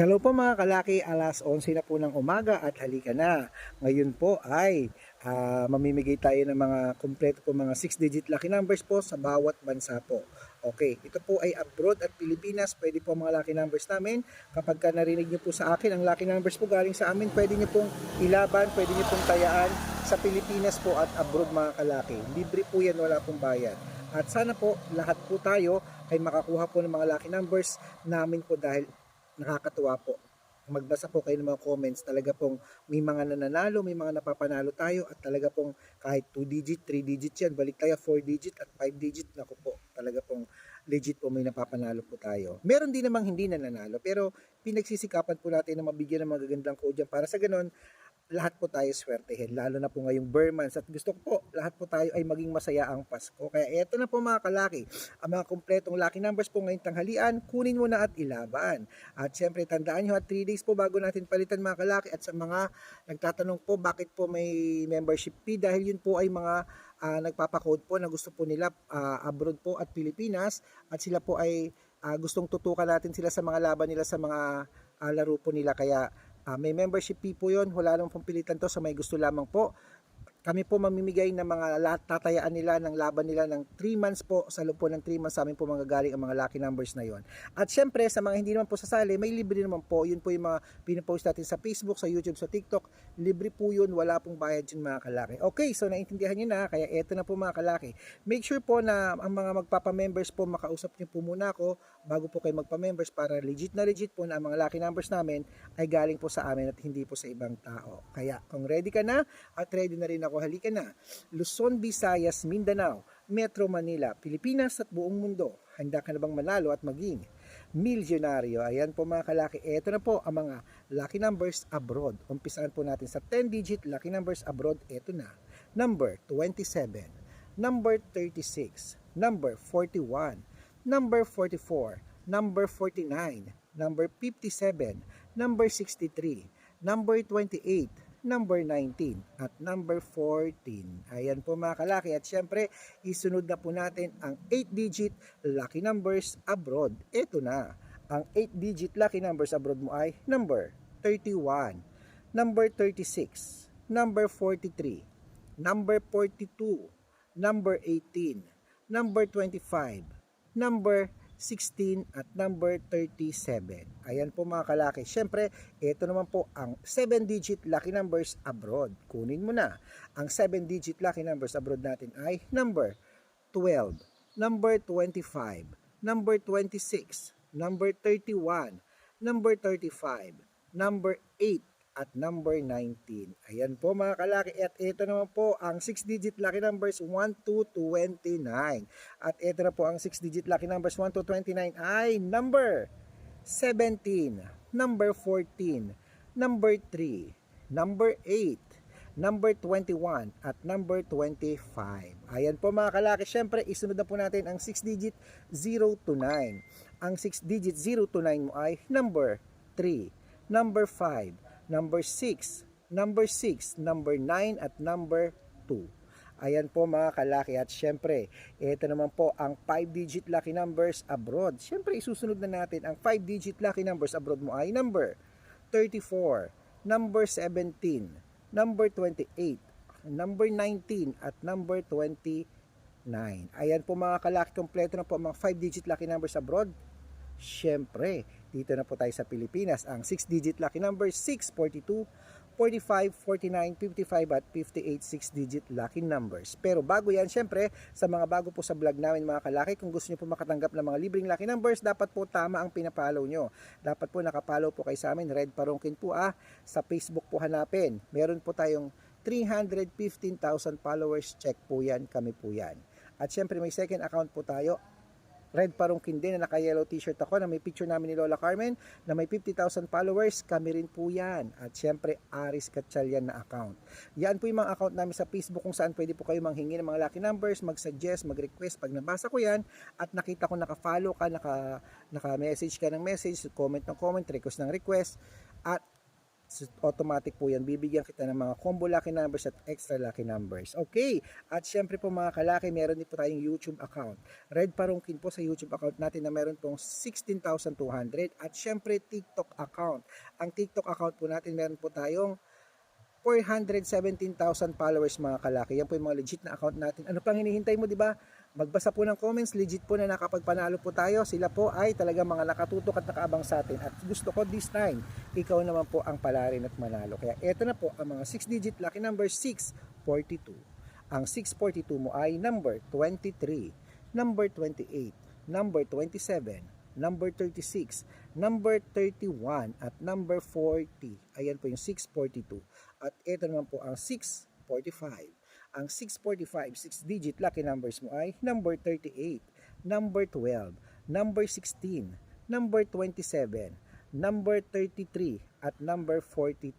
Hello po mga kalaki, alas 11 na po ng umaga at halika na. Ngayon po ay ah, mamimigay tayo ng mga kompleto po mga 6-digit lucky numbers po sa bawat bansa po. Okay, ito po ay abroad at Pilipinas, pwede po mga lucky numbers namin. Kapag ka narinig nyo po sa akin, ang lucky numbers po galing sa amin, pwede nyo pong ilaban, pwede nyo pong tayaan sa Pilipinas po at abroad mga kalaki. Libre po yan, wala pong bayad. At sana po lahat po tayo ay makakuha po ng mga lucky numbers namin po dahil nakakatuwa po. Magbasa po kayo ng mga comments, talaga pong may mga nananalo, may mga napapanalo tayo at talaga pong kahit 2 digit, 3 digit yan, balik tayo 4 digit at 5 digit, naku po, talaga pong legit po may napapanalo po tayo. Meron din namang hindi nananalo, pero pinagsisikapan po natin na mabigyan ng magagandang code yan para sa ganun, lahat po tayo swertehin, lalo na po ngayong Burmans at gusto ko po, lahat po tayo ay maging masaya ang Pasko. Kaya eto na po mga kalaki, ang mga kompletong lucky numbers po ngayong tanghalian, kunin mo na at ilaban. At syempre, tandaan nyo at 3 days po bago natin palitan mga kalaki at sa mga nagtatanong po bakit po may membership fee dahil yun po ay mga ah, nagpapakode po na gusto po nila ah, abroad po at Pilipinas at sila po ay ah, gustong tutukan natin sila sa mga laban nila sa mga ah, laro po nila kaya Ah, may membership fee po yun. Wala namang pilitan to sa may gusto lamang po. Kami po mamimigay ng mga tatayaan nila ng laban nila ng 3 months po sa loob po ng 3 months sa amin po manggagaling ang mga lucky numbers na yon. At syempre sa mga hindi naman po sasali, may libre naman po. Yun po yung mga pinapost natin sa Facebook, sa YouTube, sa TikTok. Libre po yun, wala pong bayad yun mga kalaki. Okay, so naintindihan nyo na, kaya eto na po mga kalaki. Make sure po na ang mga magpapa-members po, makausap nyo po muna ako bago po kayo magpa-members para legit na legit po na ang mga lucky numbers namin ay galing po sa amin at hindi po sa ibang tao. Kaya kung ready ka na at ready na rin ako, halika na. Luzon, Visayas, Mindanao, Metro Manila, Pilipinas at buong mundo. Handa ka na bang manalo at maging milyonaryo? Ayan po mga kalaki. Ito na po ang mga lucky numbers abroad. Umpisahan po natin sa 10-digit lucky numbers abroad. Ito na. Number 27, number 36, number 41, number 44, number 49, number 57, number 63, number 28, number 19, at number 14. Ayan po mga kalaki. At syempre, isunod na po natin ang 8-digit lucky numbers abroad. Ito na. Ang 8-digit lucky numbers abroad mo ay number 31, number 36, number 43, number 42, number 18, number 25, number 16 at number 37. Ayan po mga kalaki. Siyempre, ito naman po ang 7-digit lucky numbers abroad. Kunin mo na. Ang 7-digit lucky numbers abroad natin ay number 12, number 25, number 26, number 31, number 35, number 8, at number 19. Ayan po mga kalaki. At ito naman po ang 6-digit lucky numbers 1 to 29. At ito na po ang 6-digit lucky numbers 1 to 29 ay number 17, number 14, number 3, number 8, number 21 at number 25. Ayan po mga kalaki, syempre isunod na po natin ang 6 digit 0 to 9. Ang 6 digit 0 to 9 mo ay number 3, number 5, number 6, number 6, number 9 at number 2. Ayan po mga kalaki at syempre, ito naman po ang 5-digit lucky numbers abroad. Syempre isusunod na natin ang 5-digit lucky numbers abroad mo ay number 34, number 17, number 28, number 19 at number 29. Ayan po mga kalaki, kompleto na po mga 5-digit lucky numbers abroad. Syempre, dito na po tayo sa Pilipinas. Ang 6-digit lucky number 642, 45, 49, 55 at 58 6-digit lucky numbers. Pero bago yan, syempre, sa mga bago po sa vlog namin mga kalaki, kung gusto nyo po makatanggap ng mga libreng lucky numbers, dapat po tama ang pinapollow nyo. Dapat po nakapollow po kayo sa amin, Red Parungkin po ah, sa Facebook po hanapin. Meron po tayong 315,000 followers, check po yan, kami po yan. At syempre may second account po tayo, Red Parungkin din na naka-yellow t-shirt ako na may picture namin ni Lola Carmen na may 50,000 followers. Kami rin po yan. At syempre, Aris Katchalian na account. Yan po yung mga account namin sa Facebook kung saan pwede po kayo manghingi ng mga lucky numbers, mag-suggest, mag-request. Pag nabasa ko yan at nakita ko naka-follow ka, naka, naka-message ka ng message, comment ng comment, request ng request, at Automatic po yan. Bibigyan kita ng mga combo lucky numbers at extra lucky numbers. Okay. At syempre po mga kalaki, meron din po tayong YouTube account. Red Parungkin po sa YouTube account natin na meron pong 16,200. At syempre TikTok account. Ang TikTok account po natin meron po tayong 417,000 followers mga kalaki. Yan po yung mga legit na account natin. Ano pang hinihintay mo, di ba? Magbasa po ng comments, legit po na nakapagpanalo po tayo. Sila po ay talaga mga nakatutok at nakaabang sa atin. At gusto ko this time, ikaw naman po ang palarin at manalo. Kaya eto na po ang mga 6-digit lucky number 642. Ang 642 mo ay number 23, number 28, number 27, number 36, number 31, at number 40. Ayan po yung 642. At ito naman po ang 645. Ang 645, 6-digit lucky numbers mo ay number 38, number 12, number 16, number 27, number 33, at number 42.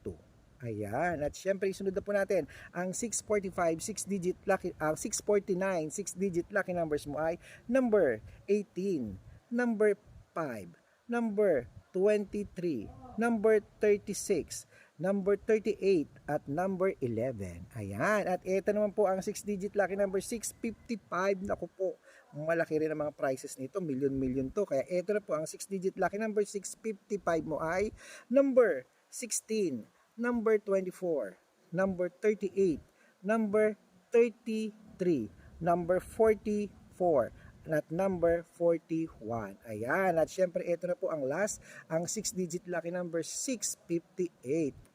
Ayan. At syempre, isunod na po natin. Ang 645, 6-digit lucky, ang 649, 6-digit lucky numbers mo ay number 18, number 5, number 23, number 36, number 38, at number 11. Ayan. At ito naman po ang 6-digit lucky number 655. Naku po, malaki rin ang mga prices nito. Million-million to. Kaya ito na po ang 6-digit lucky number 655 mo ay number 16, number 24, number 38, number 33, number 44, at number 41. Ayan. At syempre, ito na po ang last, ang 6-digit lucky number 658.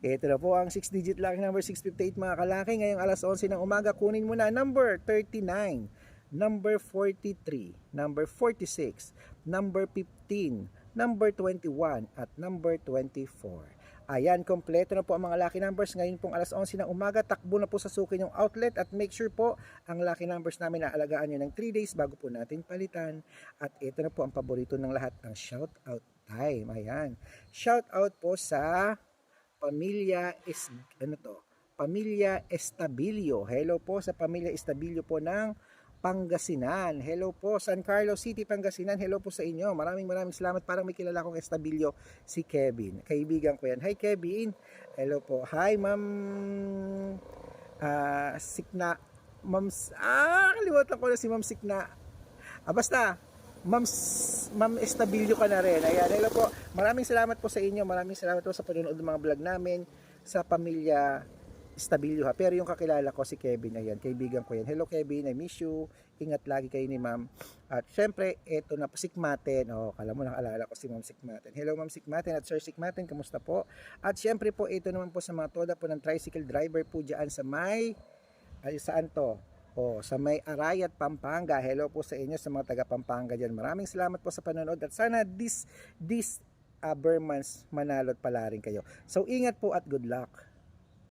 Ito na po ang 6-digit lucky number 658 mga kalaki. Ngayong alas 11 ng umaga, kunin mo na number 39, number 43, number 46, number 15, number 21, at number 24. Ayan, kompleto na po ang mga lucky numbers. Ngayon pong alas 11 ng umaga, takbo na po sa suki yung outlet at make sure po ang lucky numbers namin na alagaan nyo ng 3 days bago po natin palitan. At ito na po ang paborito ng lahat, ang shout out time. Ayan. Shout out po sa Pamilya is ano to? Pamilya Estabilio. Hello po sa Pamilya Estabilio po ng Pangasinan. Hello po San Carlos City, Pangasinan. Hello po sa inyo. Maraming maraming salamat. Parang may kilala kong Estabilio si Kevin. Kaibigan ko yan. Hi Kevin. Hello po. Hi Ma'am ah Sikna. Ma'am ah kalimutan ko na si Ma'am Sikna. Ah, basta Ma'am, Ma'am Estabilio ka na rin. Ayan, hello po. Maraming salamat po sa inyo. Maraming salamat po sa panonood ng mga vlog namin sa pamilya Estabilio ha. Pero yung kakilala ko si Kevin, ayan, kaibigan ko yan. Hello Kevin, I miss you. Ingat lagi kayo ni Ma'am. At syempre, eto na po Sikmaten. Oh, kala mo nakalala ko si Ma'am Sikmaten. Hello Ma'am Sikmaten at Sir Sikmaten, kamusta po? At syempre po, ito naman po sa mga toda po ng tricycle driver po dyan sa may, ay saan to? O, sa may Arayat, Pampanga. Hello po sa inyo sa mga taga Pampanga dyan. Maraming salamat po sa panonood at sana this, this uh, Burmans manalo at pala rin kayo. So, ingat po at good luck.